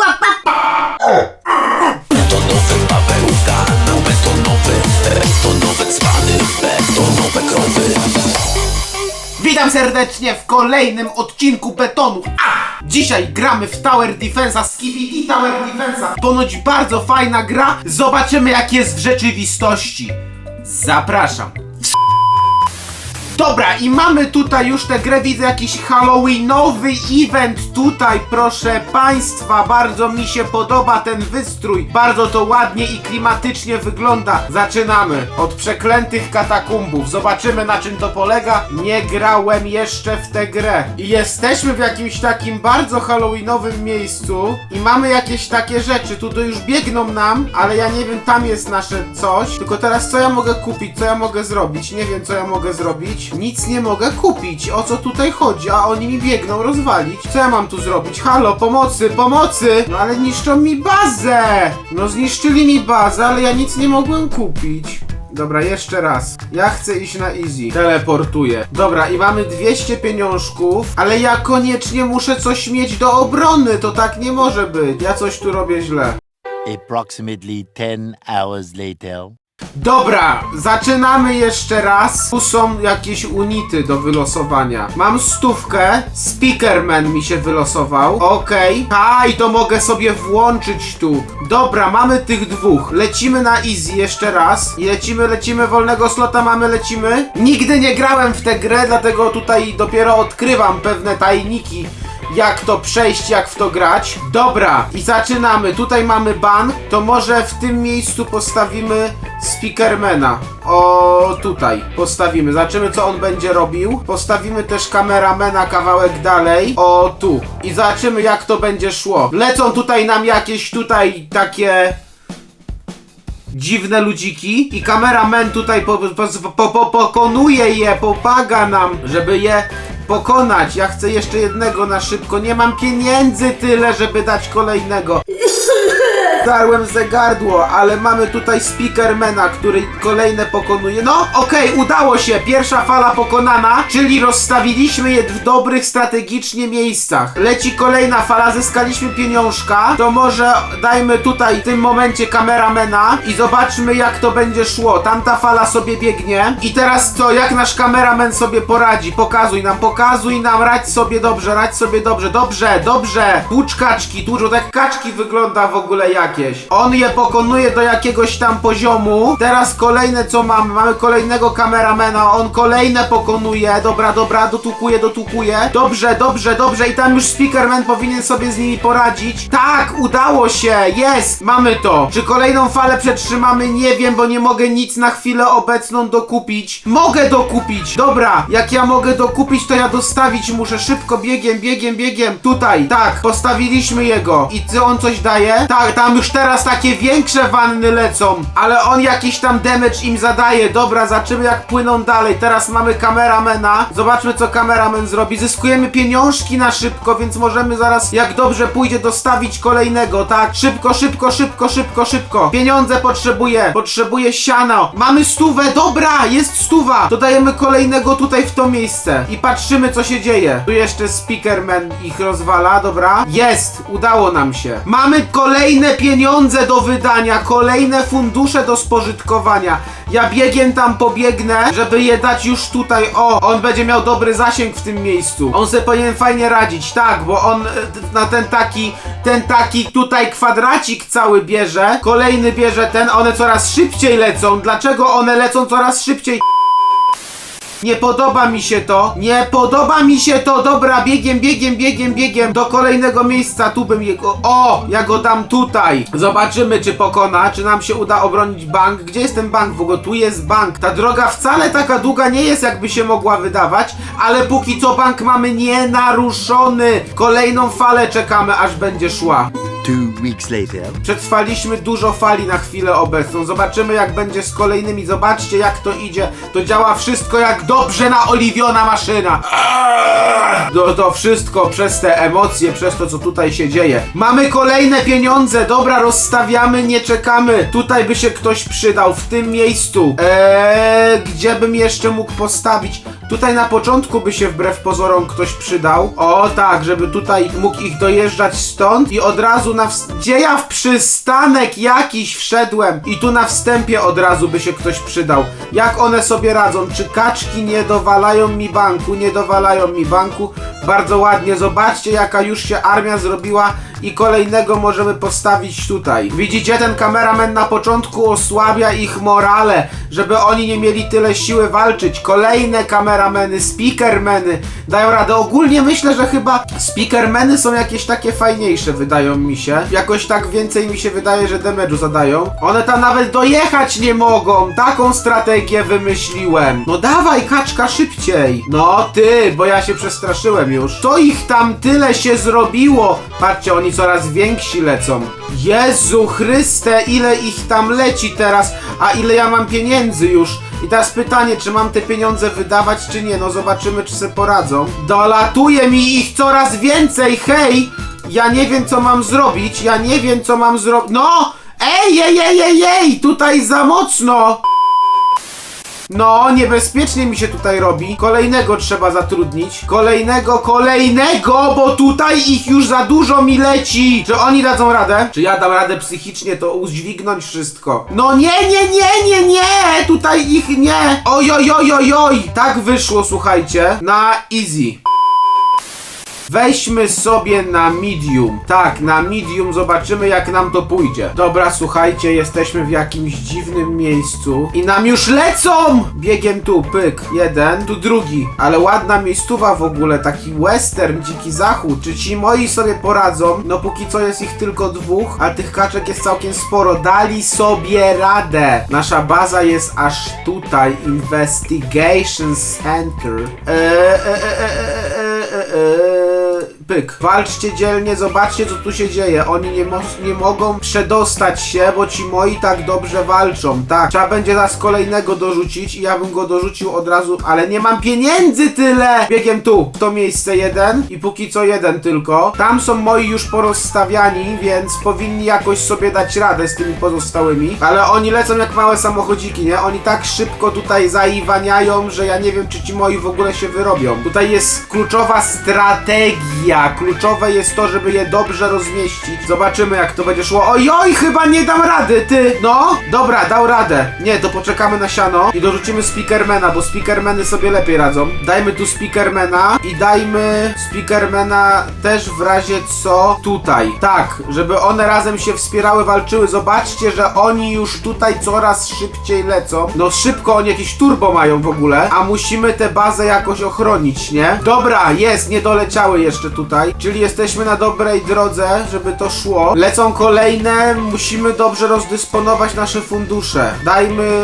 łapa! Betonowy Pawełka, betonowy, betonowe cwany, betonowe krowy. Witam serdecznie w kolejnym odcinku Betonu. A! Dzisiaj gramy w Tower Defense'a, Skibidi Tower Defense'a. Ponoć bardzo fajna gra. Zobaczymy jak jest w rzeczywistości. Zapraszam. Dobra, i mamy tutaj już tę grę, widzę jakiś halloweenowy event tutaj, proszę państwa, bardzo mi się podoba ten wystrój, bardzo to ładnie i klimatycznie wygląda. Zaczynamy od przeklętych katakumbów, zobaczymy na czym to polega. Nie grałem jeszcze w tę grę. I jesteśmy w jakimś takim bardzo halloweenowym miejscu i mamy jakieś takie rzeczy, tu już biegną nam, ale ja nie wiem, tam jest nasze coś, tylko teraz co ja mogę kupić, co ja mogę zrobić, nie wiem co ja mogę zrobić. Nic nie mogę kupić. O co tutaj chodzi? A oni mi biegną rozwalić. Co ja mam tu zrobić? Halo, pomocy, pomocy! No ale niszczą mi bazę! No zniszczyli mi bazę, ale ja nic nie mogłem kupić. Dobra, jeszcze raz. Ja chcę iść na easy. Teleportuję. Dobra, i mamy 200 pieniążków, ale ja koniecznie muszę coś mieć do obrony. To tak nie może być. Ja coś tu robię źle. Approximately 10 hours later. Dobra, zaczynamy jeszcze raz. Tu są jakieś unity do wylosowania. Mam stówkę. Speakerman mi się wylosował. Okej. A, i to mogę sobie włączyć tu. Dobra, mamy tych dwóch. Lecimy na easy jeszcze raz. I lecimy, lecimy, wolnego slota mamy, lecimy. Nigdy nie grałem w tę grę, dlatego tutaj dopiero odkrywam pewne tajniki jak to przejść, jak w to grać. Dobra, i zaczynamy. Tutaj mamy ban, to może w tym miejscu postawimy speakermana. O, tutaj postawimy. Zobaczymy, co on będzie robił. Postawimy też kameramena kawałek dalej. O, tu. I zobaczymy, jak to będzie szło. Lecą tutaj nam jakieś tutaj takie dziwne ludziki i kameraman tutaj po, po, po, po, pokonuje je, pomaga nam, żeby je pokonać. Ja chcę jeszcze jednego na szybko. Nie mam pieniędzy tyle, żeby dać kolejnego. Darłem ze gardło, ale mamy tutaj speakermana, który kolejne pokonuje. No, okej, udało się. Pierwsza fala pokonana, czyli rozstawiliśmy je w dobrych strategicznie miejscach. Leci kolejna fala, zyskaliśmy pieniążka. To może dajmy tutaj w tym momencie kameramena i zobaczmy jak to będzie szło. Tamta fala sobie biegnie. I teraz to, jak nasz kameramen sobie poradzi? Pokazuj nam, pokazuj nam, radź sobie dobrze, radź sobie dobrze, dobrze, dobrze. Tłucz kaczki, tłucz, tak kaczki wygląda w ogóle jakieś. On je pokonuje do jakiegoś tam poziomu. Teraz kolejne co mamy? Mamy kolejnego kameramena, on kolejne pokonuje. Dobra, dobra, dotukuje, dotukuje. Dobrze, dobrze, dobrze. I tam już Speakerman powinien sobie z nimi poradzić. Tak, udało się, jest, mamy to. Czy kolejną falę przetrzymamy? Nie wiem, bo nie mogę nic na chwilę obecną dokupić. Mogę dokupić, dobra. Jak ja mogę dokupić, to ja dostawić muszę szybko, biegiem, biegiem, biegiem. Tutaj, tak, postawiliśmy jego. I co on coś daje? Tak, tam już teraz takie większe wanny lecą, ale on jakiś tam damage im zadaje. Dobra, zobaczymy jak płyną dalej. Teraz mamy kameramena. Zobaczmy co kameramen zrobi. Zyskujemy pieniążki na szybko, więc możemy zaraz, jak dobrze pójdzie, dostawić kolejnego, tak? Szybko, szybko, szybko, szybko, szybko. Pieniądze potrzebuję. Potrzebuję siano. Mamy stówę, dobra, jest stuwa. Dodajemy kolejnego tutaj w to miejsce. I patrzymy co się dzieje. Tu jeszcze Speakerman ich rozwala, dobra. Jest, udało nam się. Mamy kolejne pieniądze do wydania, kolejne fundusze do spożytkowania. Ja biegiem tam pobiegnę, żeby je dać już tutaj. O, on będzie miał dobry zasięg w tym miejscu. On sobie powinien fajnie radzić, tak, bo on e, na ten taki, ten taki tutaj kwadracik cały bierze. Kolejny bierze ten, one coraz szybciej lecą. Dlaczego one lecą coraz szybciej? Nie podoba mi się to. Nie podoba mi się to. Dobra, biegiem, biegiem, biegiem, biegiem do kolejnego miejsca. Tu bym jego. O! Ja go dam tutaj. Zobaczymy, czy pokona, czy nam się uda obronić bank. Gdzie jest ten bank w ogóle? Tu jest bank. Ta droga wcale taka długa nie jest, jakby się mogła wydawać, ale póki co bank mamy nienaruszony. Kolejną falę czekamy, aż będzie szła. Two weeks later. Przetrwaliśmy dużo fali na chwilę obecną. Zobaczymy jak będzie z kolejnymi. Zobaczcie jak to idzie. To działa wszystko jak dobrze naoliwiona maszyna. To, to wszystko przez te emocje, przez to co tutaj się dzieje. Mamy kolejne pieniądze. Dobra, rozstawiamy, nie czekamy. Tutaj by się ktoś przydał, w tym miejscu. Eee, gdzie bym jeszcze mógł postawić? Tutaj na początku by się wbrew pozorom ktoś przydał. O tak, żeby tutaj mógł ich dojeżdżać stąd i od razu na... Gdzie ja w przystanek jakiś wszedłem? I tu na wstępie od razu by się ktoś przydał. Jak one sobie radzą? Czy kaczki nie dowalają mi banku? Nie dowalają mi banku. Bardzo ładnie. Zobaczcie jaka już się armia zrobiła i kolejnego możemy postawić tutaj. Widzicie, ten kameraman na początku osłabia ich morale, żeby oni nie mieli tyle siły walczyć. Kolejne kamerameny, speakermeny dają radę. Ogólnie myślę, że chyba speakermeny są jakieś takie fajniejsze, wydają mi się. Jakoś tak więcej mi się wydaje, że damage'u zadają. One tam nawet dojechać nie mogą. Taką strategię wymyśliłem. No dawaj, kaczka, szybciej. No ty, bo ja się przestraszyłem już. To ich tam tyle się zrobiło. Patrzcie, oni coraz więksi lecą. Jezu Chryste, ile ich tam leci teraz, a ile ja mam pieniędzy już. I teraz pytanie, czy mam te pieniądze wydawać, czy nie? No zobaczymy, czy sobie poradzą. Dolatuje mi ich coraz więcej, hej! Ja nie wiem, co mam zrobić, ja nie wiem, co mam zrobić. No! Ej, ej, ej, ej, ej! Tutaj za mocno! No, niebezpiecznie mi się tutaj robi. Kolejnego trzeba zatrudnić. Kolejnego, kolejnego, bo tutaj ich już za dużo mi leci. Czy oni dadzą radę? Czy ja dam radę psychicznie to udźwignąć wszystko? No nie, nie, nie, nie, nie! Tutaj ich nie! Oj, oj, oj, oj, oj! Tak wyszło, słuchajcie. Na easy. Weźmy sobie na medium. Tak, na medium zobaczymy jak nam to pójdzie. Dobra, słuchajcie, jesteśmy w jakimś dziwnym miejscu i nam już lecą! Biegiem tu, pyk, jeden, tu drugi. Ale ładna miejscowa w ogóle, taki western, dziki zachód. Czy ci moi sobie poradzą? No póki co jest ich tylko dwóch, a tych kaczek jest całkiem sporo. Dali sobie radę. Nasza baza jest aż tutaj. Investigation Center. Eee, e, e, e, e, e, e, e. Pyk. Walczcie dzielnie, zobaczcie co tu się dzieje. Oni nie, mo- nie mogą przedostać się, bo ci moi tak dobrze walczą. Tak, trzeba będzie nas kolejnego dorzucić i ja bym go dorzucił od razu, ale nie mam pieniędzy tyle! Biegiem tu, to miejsce jeden i póki co jeden tylko. Tam są moi już porozstawiani, więc powinni jakoś sobie dać radę z tymi pozostałymi. Ale oni lecą jak małe samochodziki, nie? Oni tak szybko tutaj zaiwaniają, że ja nie wiem, czy ci moi w ogóle się wyrobią. Tutaj jest kluczowa strategia. Kluczowe jest to, żeby je dobrze rozmieścić. Zobaczymy, jak to będzie szło. Oj, oj, chyba nie dam rady, ty! No, dobra, dał radę. Nie, to poczekamy na siano i dorzucimy speakermana, bo speakermeny sobie lepiej radzą. Dajmy tu speakermana i dajmy speakermana też w razie co tutaj. Tak, żeby one razem się wspierały, walczyły. Zobaczcie, że oni już tutaj coraz szybciej lecą. No szybko, oni jakieś turbo mają w ogóle, a musimy tę bazę jakoś ochronić, nie? Dobra, jest, nie doleciały jeszcze tutaj, czyli jesteśmy na dobrej drodze, żeby to szło. Lecą kolejne, musimy dobrze rozdysponować nasze fundusze. Dajmy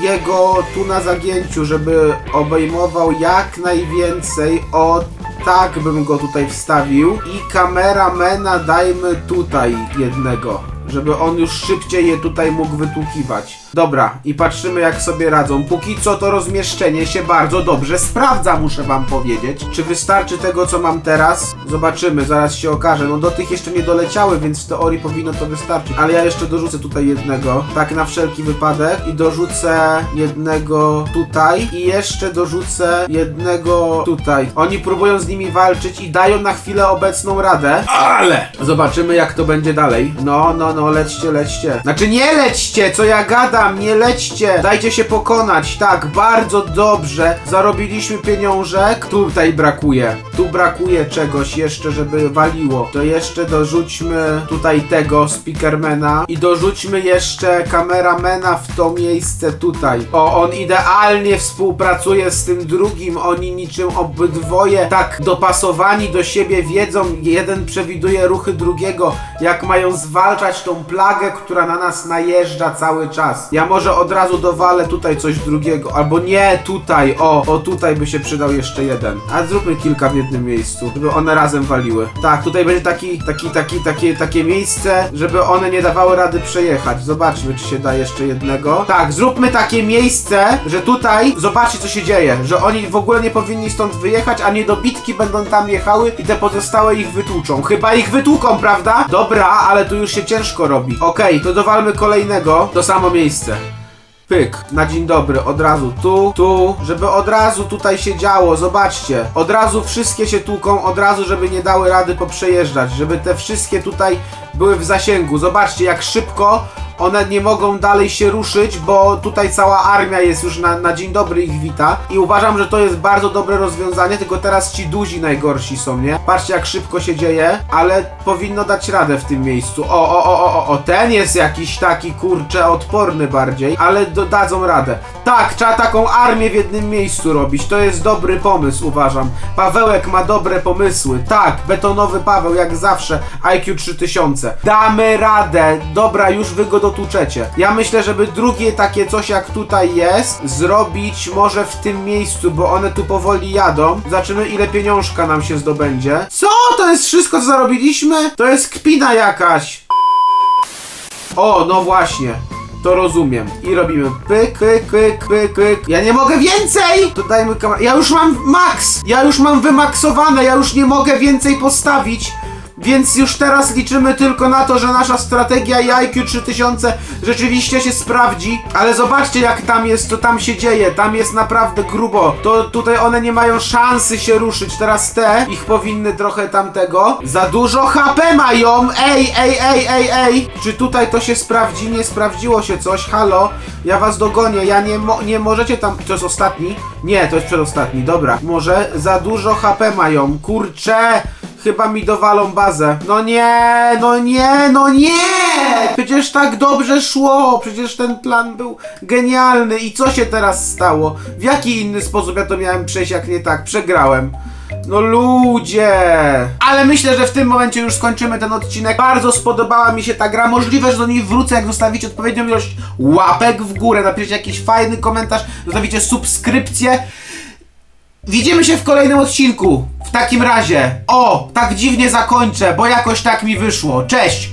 jego tu na zagięciu, żeby obejmował jak najwięcej od tak bym go tutaj wstawił i kameramena dajmy tutaj jednego, żeby on już szybciej je tutaj mógł wytłukiwać. Dobra, i patrzymy jak sobie radzą. Póki co to rozmieszczenie się bardzo dobrze sprawdza, muszę wam powiedzieć. Czy wystarczy tego, co mam teraz? Zobaczymy, zaraz się okaże. No do tych jeszcze nie doleciały, więc w teorii powinno to wystarczyć. Ale ja jeszcze dorzucę tutaj jednego, tak na wszelki wypadek. I dorzucę jednego tutaj. I jeszcze dorzucę jednego tutaj. Oni próbują z nimi walczyć i dają na chwilę obecną radę. Ale! Zobaczymy jak to będzie dalej. No, no, no, lećcie, lećcie. Znaczy nie lećcie, co ja gadam, nie lećcie. Dajcie się pokonać. Tak, bardzo dobrze. Zarobiliśmy pieniążek. Tutaj brakuje. Tu brakuje czegoś jeszcze, żeby waliło. To jeszcze dorzućmy tutaj tego speakermana i dorzućmy jeszcze kameramena w to miejsce tutaj. O, on idealnie współpracuje z tym drugim. Oni niczym obydwoje tak dopasowani do siebie wiedzą. Jeden przewiduje ruchy drugiego, jak mają zwalczać tą plagę, która na nas najeżdża cały czas. Ja może od razu dowalę tutaj coś drugiego, albo nie tutaj, o, o tutaj by się przydał jeszcze jeden. A zróbmy kilka w jednym miejscu, żeby one razem waliły. Tak, tutaj będzie taki, taki, taki, takie, takie miejsce, żeby one nie dawały rady przejechać. Zobaczmy, czy się da jeszcze jednego. Tak, zróbmy takie miejsce, że tutaj, zobaczcie co się dzieje, że oni w ogóle nie powinni stąd wyjechać, a niedobitki będą tam jechały i te pozostałe ich wytłuczą. Chyba ich wytłuką, prawda? Dobra, ale tu już się ciężko robi. Okej, to dowalmy kolejnego, to samo miejsce. Pyk, na dzień dobry, od razu tu, tu, żeby od razu tutaj się działo, zobaczcie. Od razu wszystkie się tłuką, od razu, żeby nie dały rady poprzejeżdżać, żeby te wszystkie tutaj były w zasięgu. Zobaczcie, jak szybko one nie mogą dalej się ruszyć, bo tutaj cała armia jest już na, na dzień dobry ich wita i uważam, że to jest bardzo dobre rozwiązanie, tylko teraz ci duzi najgorsi są, nie? Patrzcie jak szybko się dzieje, ale powinno dać radę w tym miejscu. O, o, o, o, o, ten jest jakiś taki kurcze odporny bardziej, ale dodadzą radę. Tak, trzeba taką armię w jednym miejscu robić, to jest dobry pomysł, uważam. Pawełek ma dobre pomysły, tak, betonowy Paweł jak zawsze, IQ 3000. Damy radę, dobra, już wy go dotuczecie. Ja myślę, żeby drugie takie coś jak tutaj jest, zrobić może w tym miejscu, bo one tu powoli jadą. Zobaczymy ile pieniążka nam się zdobędzie. Co? To jest wszystko co zarobiliśmy? To jest kpina jakaś. O, no właśnie. To rozumiem. I robimy pyk, pyk, pyk, pyk, pyk. Ja nie mogę więcej! To dajmy kamerę. Ja już mam max! Ja już mam wymaksowane, ja już nie mogę więcej postawić. Więc już teraz liczymy tylko na to, że nasza strategia i IQ 3000 rzeczywiście się sprawdzi. Ale zobaczcie jak tam jest, co tam się dzieje. Tam jest naprawdę grubo. To tutaj one nie mają szansy się ruszyć. Teraz te, ich powinny trochę tamtego. Za dużo HP mają! Ej, ej, ej, ej, ej! Czy tutaj to się sprawdzi? Nie sprawdziło się coś. Halo? Ja was dogonię. Ja nie, mo nie możecie tam... To jest ostatni? Nie, to jest przedostatni. Dobra. Może za dużo HP mają. Kurczę! Chyba mi dowalą bazę. No nie, no nie, no nie! Przecież tak dobrze szło, przecież ten plan był genialny. I co się teraz stało? W jaki inny sposób ja to miałem przejść, jak nie tak? Przegrałem. No ludzie! Ale myślę, że w tym momencie już skończymy ten odcinek. Bardzo spodobała mi się ta gra. Możliwe, że do niej wrócę, jak zostawicie odpowiednią ilość łapek w górę, napiszecie jakiś fajny komentarz, zostawicie subskrypcję. Widzimy się w kolejnym odcinku. W takim razie. O, tak dziwnie zakończę, bo jakoś tak mi wyszło. Cześć!